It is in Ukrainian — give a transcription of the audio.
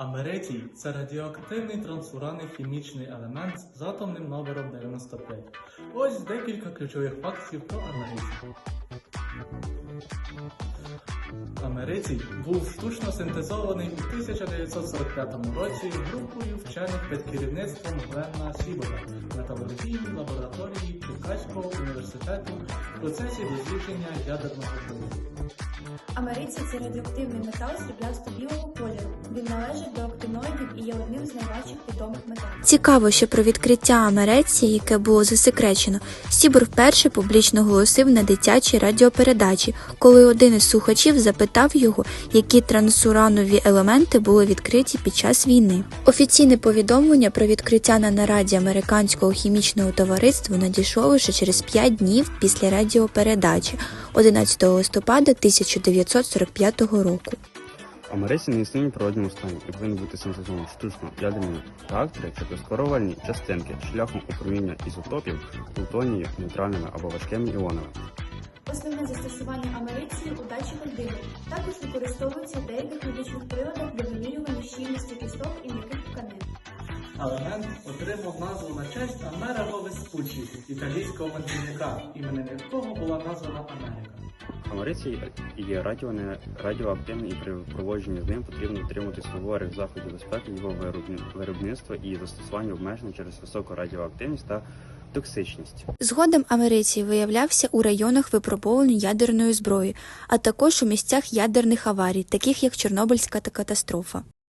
Америцій це радіоактивний трансуранний хімічний елемент з атомним номером 95. Ось декілька ключових фактів про америцій. Америцій був штучно синтезований у 1945 році групою вчених під керівництвом Гленна Сібора в металургійній лабораторії Черкаського університету в процесі дослідження ядерного пилу. Америцій це радіоактивний метал сріблясто-білого кольору. Він належить до актиноїдів і є одним з найважчих відомих металів. Цікаво, що про відкриття амереції, яке було засекречено, Сібор вперше публічно голосив на дитячій радіопередачі, коли один із слухачів запитав його, які трансуранові елементи були відкриті під час війни. Офіційне повідомлення про відкриття на нараді американського хімічного товариства надійшло лише через 5 днів після радіопередачі 11 листопада 1945 року. Америці не існує в природньому стані і повинен бути синтезований штучно ядерні реактори це прискорювальні частинки шляхом опроміння ізотопів плутонію нейтральними або важкими іонами. Основне застосування америції у датчиках диму. Також використовується в деяких медичних приладах для вимірювання щільності кісток і м'яких. Елемент отримав назву на честь Амерго Веспуччі, італійського мандрівника, іменем якого була названа Америка. Америці є радіоне- радіоактивний і при проводженні з ним потрібно дотримуватись суворих заходів безпеки його виробництва і застосування обмежень через високу радіоактивність та токсичність. Згодом америцій виявлявся у районах випробовувань ядерною зброєю, а також у місцях ядерних аварій, таких як Чорнобильська та катастрофа.